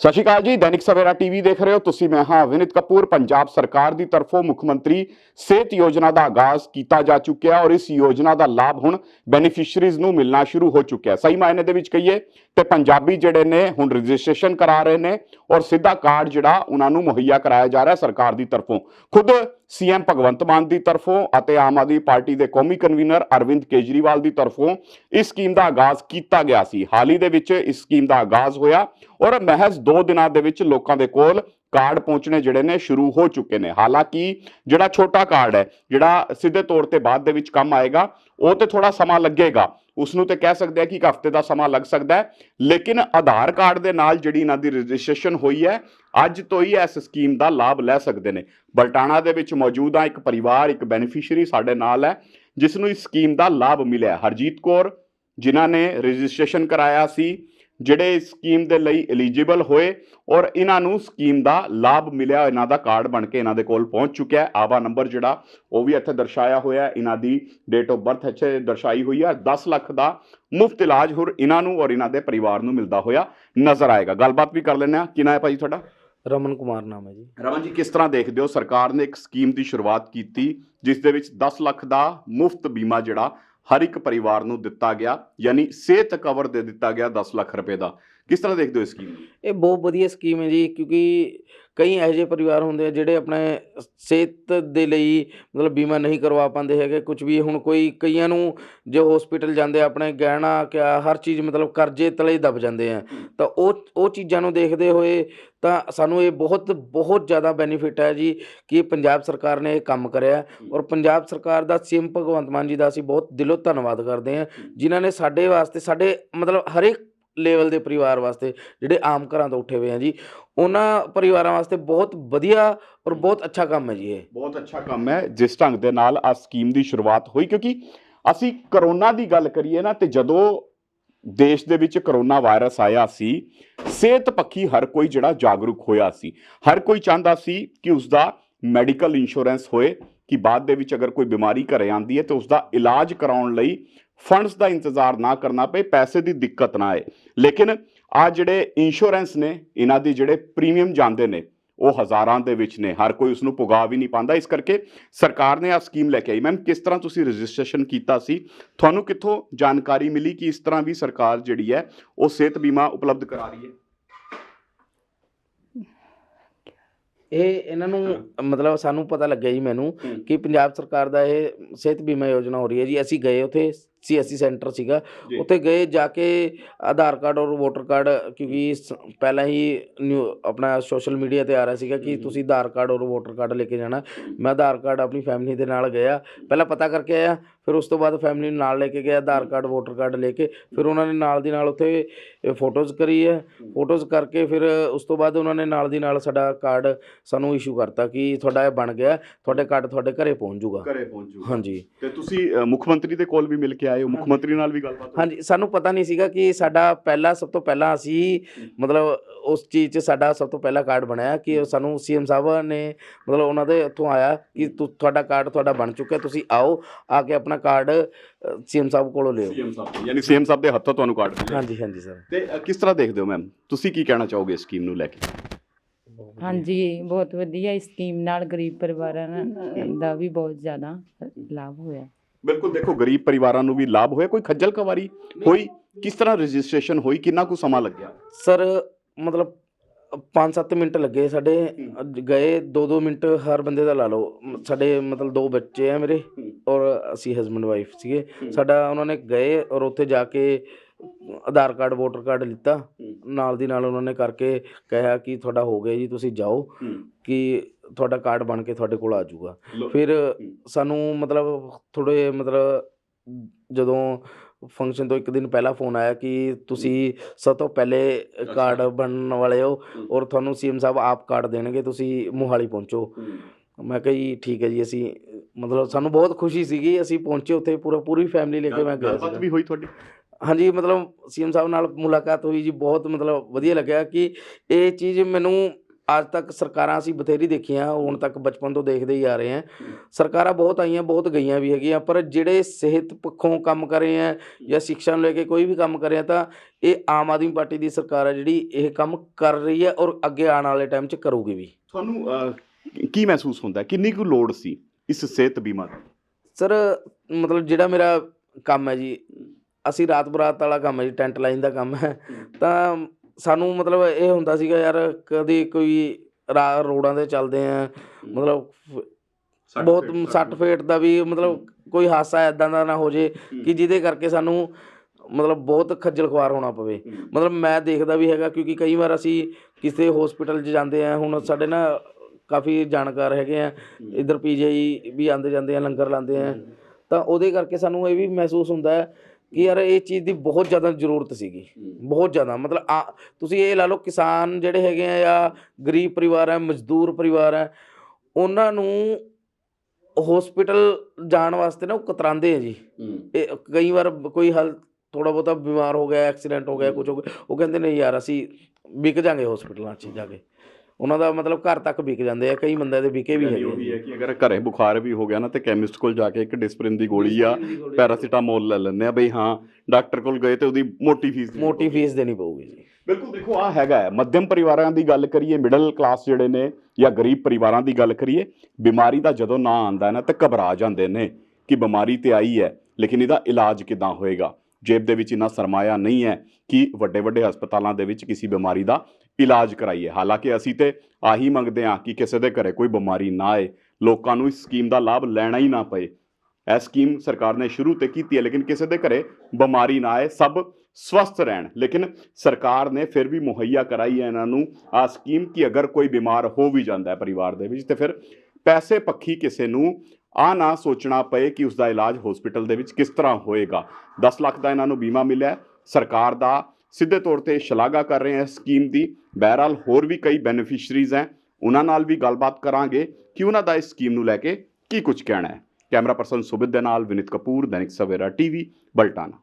ਸਤਿ ਸ਼੍ਰੀ ਅਕਾਲ ਜੀ, ਦੈਨਿਕ ਸਵੇਰਾ ਟੀਵੀ ਦੇਖ ਰਹੇ ਹੋ। ਤੁਸੀਂ, ਮੈਂ ਹਾਂ ਵਿਨਿਤ ਕਪੂਰ। ਪੰਜਾਬ ਸਰਕਾਰ ਦੀ ਤਰਫੋਂ ਮੁੱਖ ਮੰਤਰੀ ਸਿਹਤ ਯੋਜਨਾ ਦਾ ਆਗਾਜ਼ ਕੀਤਾ ਜਾ ਚੁੱਕਿਆ ਔਰ ਇਸ ਯੋਜਨਾ ਦਾ ਲਾਭ ਹੁਣ ਬੈਨੀਫੀਸ਼ੀਅਰੀਜ਼ ਨੂੰ ਮਿਲਣਾ ਸ਼ੁਰੂ ਹੋ ਚੁੱਕਿਆ ਸਹੀ ਮਾਇਨੇ ਦੇ ਵਿੱਚ ਕਹੀਏ ਤੇ ਪੰਜਾਬੀ ਜਿਹੜੇ ਨੇ, ਹੁਣ ਰਜਿਸਟ੍ਰੇਸ਼ਨ ਕਰਾ ਰਹੇ ਨੇ ਔਰ ਸਿੱਧਾ ਕਾਰਡ ਜਿਹੜਾ ਉਹਨਾਂ ਨੂੰ ਮੁਹੱਈਆ ਕਰਾਇਆ ਜਾ ਰਿਹਾ ਸਰਕਾਰ ਦੀ ਤਰਫੋਂ। ਖੁਦ ਸੀਐਮ ਭਗਵੰਤ ਮਾਨ ਦੀ ਤਰਫੋਂ ਅਤੇ ਆਮ ਆਦਮੀ ਪਾਰਟੀ ਦੇ ਕੌਮੀ ਕਨਵੀਨਰ ਅਰਵਿੰਦ ਕੇਜਰੀਵਾਲ ਦੀ ਤਰਫੋਂ ਇਸ ਸਕੀਮ ਦਾ ਆਗਾਜ਼ ਕੀਤਾ ਗਿਆ ਸੀ। ਹਾਲ ਹੀ ਦੇ ਵਿੱਚ ਇਸ ਸਕੀਮ ਦਾ ਆਗਾਜ਼ ਹੋਇਆ ਔਰ ਮਹਿਜ਼ 2 ਦਿਨਾਂ ਦੇ ਵਿੱਚ ਲੋਕਾਂ ਦੇ ਕੋਲ ਕਾਰਡ ਪਹੁੰਚਣੇ ਜਿਹੜੇ ਨੇ ਸ਼ੁਰੂ ਹੋ ਚੁੱਕੇ ਨੇ। ਹਾਲਾਂਕਿ ਜਿਹੜਾ ਛੋਟਾ ਕਾਰਡ ਹੈ, ਜਿਹੜਾ ਸਿੱਧੇ ਤੌਰ ਤੇ ਬਾਅਦ ਦੇ ਵਿੱਚ ਕੰਮ ਆਏਗਾ, ਉਹ ਤੇ ਥੋੜਾ ਸਮਾਂ ਲੱਗੇਗਾ। ਉਸ ਨੂੰ ਤੇ ਕਹਿ ਸਕਦੇ ਆ ਕਿ ਇੱਕ ਹਫ਼ਤੇ ਦਾ ਸਮਾਂ ਲੱਗ ਸਕਦਾ ਹੈ। ਲੇਕਿਨ ਆਧਾਰ ਕਾਰਡ ਦੇ ਨਾਲ ਜਿਹੜੀ ਇਹਨਾਂ ਦੀ ਰਜਿਸਟ੍ਰੇਸ਼ਨ ਹੋਈ ਹੈ, ਅੱਜ ਤੋਂ ਹੀ ਇਸ ਸਕੀਮ ਦਾ ਲਾਭ ਲੈ ਸਕਦੇ ਨੇ। ਬਲਟਾਣਾ ਦੇ ਵਿੱਚ ਮੌਜੂਦ ਆ ਇੱਕ ਪਰਿਵਾਰ, ਇੱਕ ਬੈਨੀਫੀਸ਼ੀਅਰੀ ਸਾਡੇ ਨਾਲ ਹੈ ਜਿਸ ਨੂੰ ਇਸ ਸਕੀਮ ਦਾ ਲਾਭ ਮਿਲਿਆ। ਹਰਜੀਤ ਕੌਰ, ਜਿਨ੍ਹਾਂ ਨੇ ਰਜਿਸਟ੍ਰੇਸ਼ਨ ਕਰਾਇਆ ਸੀ ਜਿਹੜੇ ਇਸ ਸਕੀਮ ਦੇ ਲਈ ਐਲੀਜੀਬਲ ਹੋਏ ਔਰ ਇਹਨਾਂ ਨੂੰ ਸਕੀਮ ਦਾ ਲਾਭ ਮਿਲਿਆ ਇਹਨਾਂ ਦਾ ਕਾਰਡ ਬਣ ਕੇ ਇਹਨਾਂ ਦੇ ਕੋਲ ਪਹੁੰਚ ਚੁੱਕਿਆ ਹੈ। ਆਵਾ ਨੰਬਰ ਜਿਹੜਾ ਉਹ ਵੀ ਇੱਥੇ ਦਰਸਾਇਆ ਹੋਇਆ ਹੈ। ਇਹਨਾਂ ਦੀ ਡੇਟ ਆਫ ਬਰਥ ਇੱਥੇ ਦਰਸਾਈ ਹੋਈ ਹੈ। 10 ਲੱਖ ਦਾ ਮੁਫਤ ਇਲਾਜ ਹੋਰ ਇਹਨਾਂ ਨੂੰ ਔਰ ਇਹਨਾਂ ਦੇ ਪਰਿਵਾਰ ਨੂੰ ਮਿਲਦਾ ਹੋਇਆ ਨਜ਼ਰ ਆਏਗਾ। ਗੱਲਬਾਤ ਵੀ ਕਰ ਲੈਂਦੇ ਆ ਕਿਨਾ ਹੈ ਭਾਈ ਤੁਹਾਡਾ? ਰਮਨ ਕੁਮਾਰ ਨਾਮ ਹੈ ਜੀ। ਰਮਨ ਜੀ ਕਿਸ ਤਰ੍ਹਾਂ ਦੇਖਦੇ ਹੋ? ਸਰਕਾਰ ਨੇ ਇੱਕ ਸਕੀਮ ਦੀ ਸ਼ੁਰੂਆਤ ਕੀਤੀ ਜਿਸ ਦੇ ਵਿੱਚ 10 ਲੱਖ ਦਾ ਮੁਫਤ ਬੀਮਾ ਜਿਹੜਾ ਹਰ ਇੱਕ ਪਰਿਵਾਰ ਨੂੰ ਦਿੱਤਾ ਗਿਆ, ਯਾਨੀ ਸਿਹਤ ਕਵਰ ਦੇ ਦਿੱਤਾ ਗਿਆ 10 ਲੱਖ ਰੁਪਏ ਦਾ। ਕਿਸ ਤਰ੍ਹਾਂ ਦੇਖਦੇ ਹੋ ਇਸ ਸਕੀਮ ਇਹ ਬਹੁਤ ਵਧੀਆ ਸਕੀਮ ਹੈ ਜੀ, ਕਿਉਂਕਿ ਕਈ ਇਹੋ ਜਿਹੇ ਪਰਿਵਾਰ ਹੁੰਦੇ ਆ ਜਿਹੜੇ ਆਪਣੇ ਸਿਹਤ ਦੇ ਲਈ ਮਤਲਬ ਬੀਮਾ ਨਹੀਂ ਕਰਵਾ ਪਾਉਂਦੇ ਹੈਗੇ। ਕੁਝ ਵੀ ਹੁਣ ਕੋਈ, ਕਈਆਂ ਨੂੰ ਜੋ ਹਸਪੀਟਲ ਜਾਂਦੇ ਆਪਣੇ ਗਹਿਣਾ, ਕਿਆ, ਹਰ ਚੀਜ਼ ਮਤਲਬ ਕਰਜ਼ੇ ਤਲੇ ਹੀ ਦਬ ਜਾਂਦੇ ਆ। ਤਾਂ ਉਹ ਉਹ ਚੀਜ਼ਾਂ ਨੂੰ ਦੇਖਦੇ ਹੋਏ ਤਾਂ ਸਾਨੂੰ ਇਹ ਬਹੁਤ ਬਹੁਤ ਜ਼ਿਆਦਾ ਬੈਨੀਫਿਟ ਹੈ ਜੀ ਕਿ ਪੰਜਾਬ ਸਰਕਾਰ ਨੇ ਇਹ ਕੰਮ ਕਰਿਆ। ਔਰ ਪੰਜਾਬ ਸਰਕਾਰ ਦਾ ਸੀਐਮ ਭਗਵੰਤ ਮਾਨ ਜੀ ਦਾ ਅਸੀਂ ਬਹੁਤ ਦਿਲੋਂ ਧੰਨਵਾਦ ਕਰਦੇ ਹਾਂ ਜਿਨ੍ਹਾਂ ਨੇ ਸਾਡੇ ਵਾਸਤੇ ਸਾਡੇ ਮਤਲਬ ਹਰੇਕ ਲੈਵਲ ਦੇ ਪਰਿਵਾਰ ਵਾਸਤੇ ਜਿਹੜੇ ਆਮ ਘਰਾਂ ਤੋਂ ਉੱਠੇ ਹੋਏ ਆ ਜੀ ਉਹਨਾਂ ਪਰਿਵਾਰਾਂ ਵਾਸਤੇ ਬਹੁਤ ਵਧੀਆ ਔਰ ਬਹੁਤ ਅੱਛਾ ਕੰਮ ਹੈ ਜੀ ਇਹ। ਬਹੁਤ ਅੱਛਾ ਕੰਮ ਹੈ ਜਿਸ ਢੰਗ ਦੇ ਨਾਲ ਆ ਸਕੀਮ ਦੀ ਸ਼ੁਰੂਆਤ ਹੋਈ ਕਿਉਂਕਿ ਅਸੀਂ ਕਰੋਨਾ ਦੀ ਗੱਲ ਕਰੀਏ ਨਾ ਤੇ ਜਦੋਂ ਦੇਸ਼ ਦੇ ਵਿੱਚ ਕਰੋਨਾ ਵਾਇਰਸ ਆਇਆ ਸੀ ਸਿਹਤ ਪੱਖੀ ਹਰ ਕੋਈ ਜਿਹੜਾ ਜਾਗਰੂਕ ਹੋਇਆ ਸੀ ਹਰ ਕੋਈ ਚਾਹੁੰਦਾ ਸੀ ਕਿ ਉਸ ਦਾ ਮੈਡੀਕਲ ਇੰਸ਼ੋਰੈਂਸ ਹੋਏ ਕਿ ਬਾਅਦ ਦੇ ਵਿੱਚ ਅਗਰ ਕੋਈ ਬਿਮਾਰੀ ਘਰੇ ਆਂਦੀ ਹੈ ਤੇ ਉਸ ਦਾ ਇਲਾਜ ਕਰਾਉਣ ਲਈ ਫੰਡਸ ਦਾ ਇੰਤਜ਼ਾਰ ਨਾ ਕਰਨਾ ਪਏ, ਪੈਸੇ ਦੀ ਦਿੱਕਤ ਨਾ ਆਏ। ਲੇਕਿਨ ਆ ਜਿਹੜੇ ਇੰਸ਼ੋਰੈਂਸ ਨੇ, ਇਹਨਾਂ ਦੀ ਜਿਹੜੇ ਪ੍ਰੀਮੀਅਮ ਜਾਂਦੇ ਨੇ, ਉਹ ਹਜ਼ਾਰਾਂ ਦੇ ਵਿੱਚ ਨੇ। ਹਰ ਕੋਈ ਉਸ ਨੂੰ ਪੁਗਾ ਵੀ ਨਹੀਂ ਪਾਉਂਦਾ। ਇਸ ਕਰਕੇ ਸਰਕਾਰ ਨੇ ਆ ਸਕੀਮ ਲੈ ਕੇ ਆਈ। ਮੈਮ ਕਿਸ ਤਰ੍ਹਾਂ ਤੁਸੀਂ ਰਜਿਸਟ੍ਰੇਸ਼ਨ ਕੀਤਾ ਸੀ? ਤੁਹਾਨੂੰ ਕਿੱਥੋਂ ਜਾਣਕਾਰੀ ਮਿਲੀ ਕਿ ਇਸ ਤਰ੍ਹਾਂ ਵੀ ਸਰਕਾਰ ਜਿਹੜੀ ਹੈ, ਉਹ ਸਿਹਤ ਬੀਮਾ ਉਪਲਬਧ ਕਰਾ ਰਹੀ ਹੈ? ਇਹ ਇਹਨਾਂ ਨੂੰ ਮਤਲਬ ਸਾਨੂੰ ਪਤਾ ਲੱਗਿਆ ਜੀ ਮੈਨੂੰ। ਕਿ ਪੰਜਾਬ ਸਰਕਾਰ ਦਾ ਇਹ ਸਿਹਤ ਬੀਮਾ ਯੋਜਨਾ ਹੋ ਰਹੀ ਹੈ ਜੀ ਅਸੀਂ ਗਏ ਉੱਥੇ ਸੀਐਸਸੀ ਸੈਂਟਰ ਸੀਗਾ। ਉੱਥੇ ਗਏ ਜਾ ਕੇ ਆਧਾਰ ਕਾਰਡ ਔਰ ਵੋਟਰ ਕਾਰਡ ਕਿਉਂਕਿ ਸ- ਪਹਿਲਾਂ ਹੀ ਨਿਊ ਆਪਣਾ ਸੋਸ਼ਲ ਮੀਡੀਆ ਤੇ ਆ ਰਿਹਾ ਸੀਗਾ ਕਿ। ਤੁਸੀਂ ਆਧਾਰ ਕਾਰਡ ਔਰ ਵੋਟਰ ਕਾਰਡ ਲੈ ਕੇ ਜਾਣਾ। ਮੈਂ ਆਧਾਰ ਕਾਰਡ ਆਪਣੀ ਫੈਮਿਲੀ ਦੇ ਨਾਲ ਗਿਆ। ਪਹਿਲਾਂ ਪਤਾ ਕਰਕੇ ਆਇਆ ਫਿਰ ਉਸ ਤੋਂ ਬਾਅਦ ਫੈਮਿਲੀ ਨੂੰ ਨਾਲ ਲੈ ਕੇ ਗਿਆ ਆਧਾਰ ਕਾਰਡ ਵੋਟਰ ਕਾਰਡ ਲੈ ਕੇ। ਫਿਰ ਉਹਨਾਂ ਨੇ ਨਾਲ ਦੀ ਨਾਲ ਉੱਥੇ ਫੋਟੋਜ਼ ਕਰੀ ਹੈ। ਫੋਟੋਜ਼ ਕਰਕੇ ਫਿਰ ਉਸ ਤੋਂ ਬਾਅਦ ਉਹਨਾਂ ਨੇ ਨਾਲ ਦੀ ਨਾਲ ਸਾਡਾ ਕਾਰਡ ਸਾਨੂੰ ਇਸ਼ੂ ਕਰਤਾ ਕਿ ਤੁਹਾਡਾ ਇਹ ਬਣ ਗਿਆ ਤੁਹਾਡੇ ਕਾਰਡ ਤੁਹਾਡੇ ਘਰੇ ਪਹੁੰਚ ਜਾਊਗਾ ਘਰੇ ਪਹੁੰਚੂ ਹਾਂਜੀ। ਤੇ ਤੁਸੀਂ ਅ, ਮੁੱਖ ਮੰਤਰੀ ਦੇ ਕੋਲ ਵੀ ਮਿਲ ਕੇ ਆਏ ਹੋ ਮੁੱਖ ਮੰਤਰੀ ਨਾਲ ਵੀ ਗੱਲਬਾਤ? ਹਾਂਜੀ ਸਾਨੂੰ ਪਤਾ ਨਹੀਂ ਸੀਗਾ ਕਿ ਸਾਡਾ ਪਹਿਲਾ ਸਭ ਤੋਂ ਪਹਿਲਾਂ ਅਸੀਂ ਮਤਲਬ ਉਸ ਚੀਜ਼ 'ਚ ਸਾਡਾ ਸਭ ਤੋਂ ਪਹਿਲਾ ਕਾਰਡ ਬਣਾਇਆ ਕਿ ਸਾਨੂੰ ਸੀਐਮ ਸਾਹਿਬ ਨੇ ਮਤਲਬ ਉਹਨਾਂ ਦੇ ਉੱਥੋਂ ਆਇਆ ਕਿ ਤੁ- ਤੁਹਾਡਾ ਕਾਰਡ ਤੁਹਾਡਾ ਬਣ ਚੁੱਕਿਆ ਤੁਸੀਂ ਆਓ ਆ ਕੇ ਆਪਣਾ ਕਾਰਡ ਸੀਐਮ ਸਾਹਿਬ ਕੋਲੋਂ ਲਿਓ। ਸੀਐਮ ਸਾਹਿਬ। ਯਾਨੀ ਸੀਐਮ ਸਾਹਿਬ ਦੇ ਹੱਥੋਂ ਤੁਹਾਨੂੰ ਕਾਰਡ ਮਿਲਿਆ। ਹਾਂਜੀ ਹਾਂਜੀ ਸਰ। ਤੇ ਅ, ਕਿਸ ਤਰ੍ਹਾਂ ਦੇਖਦੇ ਹੋ ਮੈਮ? ਤੁਸੀਂ ਕੀ ਕਹਿਣਾ ਚਾਹੋਗੇ ਇਸ ਸਕੀਮ ਨੂੰ ਲੈ ਕੇ? ਹਾਂਜੀ ਬਹੁਤ ਵਧੀਆ ਇਸ ਸਕੀਮ ਨਾਲ ਗਰੀਬ ਪਰਿਵਾਰਾਂ ਦਾ ਵੀ ਬਹੁਤ ਜ਼ਿਆਦਾ ਲਾਭ ਹੋਇਆ। ਬਿਲਕੁਲ ਦੇਖੋ ਗਰੀਬ ਪਰਿਵਾਰਾਂ ਨੂੰ ਵੀ ਲਾਭ ਹੋਇਆ ਕੋਈ ਖੱਜਲ ਖਵਾਰੀ ਹੋਈ? ਕਿਸ ਤਰ੍ਹਾਂ ਰਜਿਸਟ੍ਰੇਸ਼ਨ ਹੋਈ? ਕਿੰਨਾ ਕੁ ਸਮਾਂ ਲੱਗਿਆ? ਸਰ ਮਤਲਬ 5-7 ਮਿੰਟ ਲੱਗੇ ਸਾਡੇ। ਗਏ 2-2 ਮਿੰਟ ਹਰ ਬੰਦੇ ਦਾ ਲਾ ਲਓ। ਸਾਡੇ ਮਤਲਬ ਦੋ ਬੱਚੇ ਆ ਮੇਰੇ ਔਰ ਅਸੀਂ ਹਸਬੰਡ ਵਾਈਫ ਸੀਗੇ। ਸਾਡਾ ਉਹਨਾਂ ਨੇ ਗਏ ਔਰ ਉੱਥੇ ਜਾ ਕੇ ਆਧਾਰ ਕਾਰਡ ਵੋਟਰ ਕਾਰਡ ਲਿੱਤਾ। ਨਾਲ ਦੀ ਨਾਲ ਉਹਨਾਂ ਨੇ ਕਰਕੇ ਕਿਹਾ ਕਿ ਤੁਹਾਡਾ ਹੋ ਗਿਆ ਜੀ ਤੁਸੀਂ ਜਾਓ। ਕਿ ਤੁਹਾਡਾ ਕਾਰਡ ਬਣ ਕੇ ਤੁਹਾਡੇ ਕੋਲ ਆ ਜਾਊਗਾ। ਫਿਰ ਸਾਨੂੰ ਮਤਲਬ ਥੋੜੇ ਮਤਲਬ ਜਦੋਂ ਫੰਕਸ਼ਨ ਤੋਂ ਇੱਕ ਦਿਨ ਪਹਿਲਾਂ ਫੋਨ ਆਇਆ ਕਿ ਤੁਸੀਂ ਸਭ ਤੋਂ ਪਹਿਲੇ ਕਾਰਡ ਬਣਨ ਵਾਲੇ ਹੋ ਔਰ ਤੁਹਾਨੂੰ ਸੀਐਮ ਸਾਹਿਬ ਆਪ ਕਾਰਡ ਦੇਣਗੇ ਤੁਸੀਂ ਮੋਹਾਲੀ ਪਹੁੰਚੋ। ਮੈਂ ਕਿਹਾ ਜੀ ਠੀਕ ਹੈ ਜੀ ਅਸੀਂ ਮਤਲਬ ਸਾਨੂੰ ਬਹੁਤ ਖੁਸ਼ੀ ਸੀਗੀ ਅਸੀਂ ਪਹੁੰਚੇ ਉੱਥੇ ਪੂਰਾ ਪੂਰੀ ਫੈਮਿਲੀ ਲੈ ਕੇ ਮੈਂ ਗਿਆ ਗੱਲਬਾਤ ਵੀ ਹੋਈ ਤੁਹਾਡੀ। ਹਾਂਜੀ ਮਤਲਬ ਸੀਐਮ ਸਾਹਿਬ ਨਾਲ ਮੁਲਾਕਾਤ ਹੋਈ ਜੀ ਬਹੁਤ ਮਤਲਬ ਵਧੀਆ ਲੱਗਿਆ ਕਿ ਇਹ ਚੀਜ਼ ਮੈਨੂੰ ਅੱਜ ਤੱਕ ਸਰਕਾਰਾਂ ਅਸੀਂ ਬਥੇਰੀ ਦੇਖੀਆਂ ਹੁਣ ਤੱਕ ਬਚਪਨ ਤੋਂ ਦੇਖਦੇ ਹੀ ਆ ਰਹੇ ਹਾਂ। ਸਰਕਾਰਾਂ ਬਹੁਤ ਆਈਆਂ ਬਹੁਤ ਗਈਆਂ ਵੀ ਹੈਗੀਆਂ ਪਰ ਜਿਹੜੇ ਸਿਹਤ ਪੱਖੋਂ ਕੰਮ ਕਰ ਰਹੇ ਆ ਜਾਂ ਸਿੱਖਿਆ ਨੂੰ ਲੈ ਕੇ ਕੋਈ ਵੀ ਕੰਮ ਕਰ ਰਹੇ ਤਾਂ ਇਹ ਆਮ ਆਦਮੀ ਪਾਰਟੀ ਦੀ ਸਰਕਾਰ ਹੈ ਜਿਹੜੀ ਇਹ ਕੰਮ ਕਰ ਰਹੀ ਹੈ ਔਰ ਅੱਗੇ ਆਉਣ ਵਾਲੇ ਟਾਈਮ 'ਚ ਕਰੂਗੀ ਵੀ। ਤੁਹਾਨੂੰ ਅਹ, ਕੀ ਮਹਿਸੂਸ ਹੁੰਦਾ? ਹੈ? ਕਿੰਨੀ ਕੁ ਲੋੜ ਸੀ ਇਸ ਸਿਹਤ ਬੀਮਾ ਦੀ? ਸਰ ਮਤਲਬ ਜਿਹੜਾ ਮੇਰਾ ਕੰਮ ਹੈ ਜੀ ਅਸੀਂ ਰਾਤ ਬਰਾਤ ਵਾਲਾ ਕੰਮ ਹੈ ਜੀ ਟੈਂਟ ਲਾਈਨ ਦਾ ਕੰਮ ਹੈ। ਤਾਂ ਸਾਨੂੰ ਮਤਲਬ ਇਹ ਹੁੰਦਾ ਸੀਗਾ ਯਾਰ ਕਦੀ ਕੋਈ ਰਾ ਰੋਡਾਂ ਤੇ ਚੱਲਦੇ ਆ ਮਤਲਬ ਬਹੁਤ ਸੱਟ ਫੇਟ ਦਾ ਵੀ ਮਤਲਬ ਕੋਈ ਹਾਸਾ ਐਦਾਂ ਦਾ ਨਾ ਹੋ ਜੇ ਕਿ ਜਿਹਦੇ ਕਰਕੇ ਸਾਨੂੰ ਮਤਲਬ ਬਹੁਤ ਖੱਜਲ ਖੁਆਰ ਹੋਣਾ ਪਵੇ। ਮਤਲਬ ਮੈਂ ਦੇਖਦਾ ਵੀ ਹੈਗਾ ਕਿਉਂਕਿ ਕਈ ਵਾਰ ਅਸੀਂ ਕਿਸੇ ਹਸਪੀਟਲ 'ਚ ਜਾਂਦੇ ਆ ਹੁਣ ਸਾਡੇ ਨਾ ਕਾਫੀ ਜਾਣਕਾਰ ਹੈਗੇ ਆ ਇਧਰ ਪੀਜੀਆਈ ਵੀ ਆਉਂਦੇ ਜਾਂਦੇ ਆ ਲੰਗਰ ਲਾਉਂਦੇ ਆ। ਤਾਂ ਉਹਦੇ ਕਰਕੇ ਸਾਨੂੰ ਇਹ ਵੀ ਮਹਿਸੂਸ ਹੁੰਦਾ ਹੈ ਕਿ ਯਾਰ ਇਹ ਚੀਜ਼ ਦੀ ਬਹੁਤ ਜ਼ਿਆਦਾ ਜ਼ਰੂਰਤ ਸੀਗੀ। ਬਹੁਤ ਜ਼ਿਆਦਾ। ਮਤਲਬ ਆ ਤੁਸੀਂ ਇਹ ਲਾ ਲਓ ਕਿਸਾਨ ਜਿਹੜੇ ਹੈਗੇ ਆ ਜਾਂ ਗਰੀਬ ਪਰਿਵਾਰ ਹੈ ਮਜ਼ਦੂਰ ਪਰਿਵਾਰ ਹੈ ਉਹਨਾਂ ਨੂੰ ਹਸਪੀਟਲ ਜਾਣ ਵਾਸਤੇ ਨਾ ਉਹ ਕਤਰਾਉਂਦੇ ਆ ਜੀ। ਇਹ ਕਈ ਵਾਰ ਕੋਈ ਹਲ ਥੋੜਾ ਬਹੁਤਾ ਬਿਮਾਰ ਹੋ ਗਿਆ ਐਕਸੀਡੈਂਟ ਹੋ ਗਿਆ ਕੁਝ ਹੋ ਗਿਆ ਉਹ ਕਹਿੰਦੇ ਨਹੀਂ ਯਾਰ ਅਸੀਂ ਵਿਕ ਜਾਾਂਗੇ ਹਸਪੀਟਲਾਂ 'ਚ ਜਾ ਕੇ। ਉਹਨਾਂ ਦਾ ਮਤਲਬ ਘਰ ਤੱਕ ਵਿਕ ਜਾਂਦੇ ਆ ਕਈ ਬੰਦੇ ਦੇ ਵਿਕੇ ਵੀ ਵੀ ਹੈਗੇ ਉਹੀ ਹੈ ਕਿ ਅਗਰ ਘਰੇ ਬੁਖਾਰ ਵੀ ਹੋ ਗਿਆ ਨਾ ਤੇ ਕੈਮਿਸਟ ਕੋਲ ਜਾ ਕੇ ਇੱਕ ਡਿਸਪਰਿਨ ਦੀ ਗੋਲੀ ਆ ਪੈਰਾਸੀਟਾਮੋਲ ਲੈ ਲੈਂਦੇ ਆ ਬਈ ਹਾਂ ਡਾਕਟਰ ਕੋਲ ਗਏ ਤੇ ਉਹਦੀ ਮੋਟੀ ਫੀਸ ਮੋਟੀ ਫੀਸ ਦੇਣੀ ਪਊਗੀ ਜੀ। ਬਿਲਕੁਲ ਦੇਖੋ ਆ ਹੈਗਾ ਹੈ। ਮੱਧਮ ਪਰਿਵਾਰਾਂ ਦੀ ਗੱਲ ਕਰੀਏ ਮਿਡਲ ਕਲਾਸ ਜਿਹੜੇ ਨੇ ਜਾਂ ਗਰੀਬ ਪਰਿਵਾਰਾਂ ਦੀ ਗੱਲ ਕਰੀਏ ਬਿਮਾਰੀ ਦਾ ਜਦੋਂ ਨਾਂ ਆਂਦਾ ਨਾ ਤੇ ਘਬਰਾ ਜਾਂਦੇ ਨੇ ਕਿ ਬਿਮਾਰੀ ਤੇ ਆਈ ਹੈ ਲੇਕਿਨ ਇਹਦਾ ਇਲਾਜ ਕਿਦਾਂ ਹੋਏਗਾ? ਜੇਬ ਦੇ ਵਿੱਚ ਇੰਨਾ ਸਰਮਾਇਆ ਨਹੀਂ ਹੈ ਕਿ ਵੱਡੇ ਵੱਡੇ ਹਸਪਤਾਲਾਂ ਦੇ ਵਿੱਚ ਕਿਸੇ ਬਿਮਾਰੀ ਦਾ ਇਲਾਜ ਕਰਾਈਏ। ਹਾਲਾਂਕਿ ਅਸੀਂ ਤੇ ਆਹੀ ਮੰਗਦੇ ਹਾਂ ਕਿ ਕਿਸੇ ਦੇ ਘਰੇ ਕੋਈ ਬਿਮਾਰੀ ਨਾ ਆਏ, ਲੋਕਾਂ ਨੂੰ ਇਸ ਸਕੀਮ ਦਾ ਲਾਭ ਲੈਣਾ ਹੀ ਨਾ ਪਏ। ਇਹ ਸਕੀਮ ਸਰਕਾਰ ਨੇ ਸ਼ੁਰੂ ਤੇ ਕੀਤੀ ਹੈ, ਲੇਕਿਨ ਕਿਸੇ ਦੇ ਘਰੇ ਬਿਮਾਰੀ ਨਾ ਆਏ, ਸਭ ਸਵਸਥ ਰਹਿਣ। ਲੇਕਿਨ ਸਰਕਾਰ ਨੇ ਫਿਰ ਵੀ ਮੁਹੱਈਆ ਕਰਾਈ ਹੈ ਇਹਨਾਂ ਨੂੰ ਆ ਸਕੀਮ ਕਿ ਅਗਰ ਕੋਈ ਬਿਮਾਰ ਹੋ ਵੀ ਜਾਂਦਾ ਹੈ ਪਰਿਵਾਰ ਦੇ ਵਿੱਚ, ਤੇ ਫਿਰ ਪੈਸੇ ਪੱਖੀ ਕਿਸੇ ਨੂੰ ਆ ਨਾ ਸੋਚਣਾ ਪਏ ਕਿ ਉਸ ਦਾ ਇਲਾਜ ਹਸਪੀਟਲ ਦੇ ਵਿੱਚ ਕਿਸ ਤਰ੍ਹਾਂ ਹੋਏਗਾ। 10 ਲੱਖ ਦਾ ਇਹਨਾਂ ਨੂੰ ਬੀਮਾ ਮਿਲਿਆ ਸਰਕਾਰ ਦਾ ਸਿੱਧੇ ਤੌਰ ਤੇ ਸ਼ਲਾਘਾ ਕਰ ਰਹੇ ਹਾਂ ਇਸ ਸਕੀਮ ਦੀ। ਬਹਿਰਾਲ ਹੋਰ ਵੀ ਕਈ ਬੈਨੀਫੀਸ਼ਰੀਜ਼ ਹੈ। ਉਹਨਾਂ ਨਾਲ ਵੀ ਗੱਲਬਾਤ ਕਰਾਂਗੇ ਕਿ ਉਹਨਾਂ ਦਾ ਇਸ ਸਕੀਮ ਨੂੰ ਲੈ ਕੇ ਕੀ ਕੁਝ ਕਹਿਣਾ ਹੈ। ਕੈਮਰਾ ਪਰਸਨ ਸੁਬਿਤ ਦੇ ਨਾਲ ਵਿਨਿਤ ਕਪੂਰ, ਦੈਨਿਕ ਸਵੇਰਾ ਟੀਵੀ ਬਲਟਾਨਾ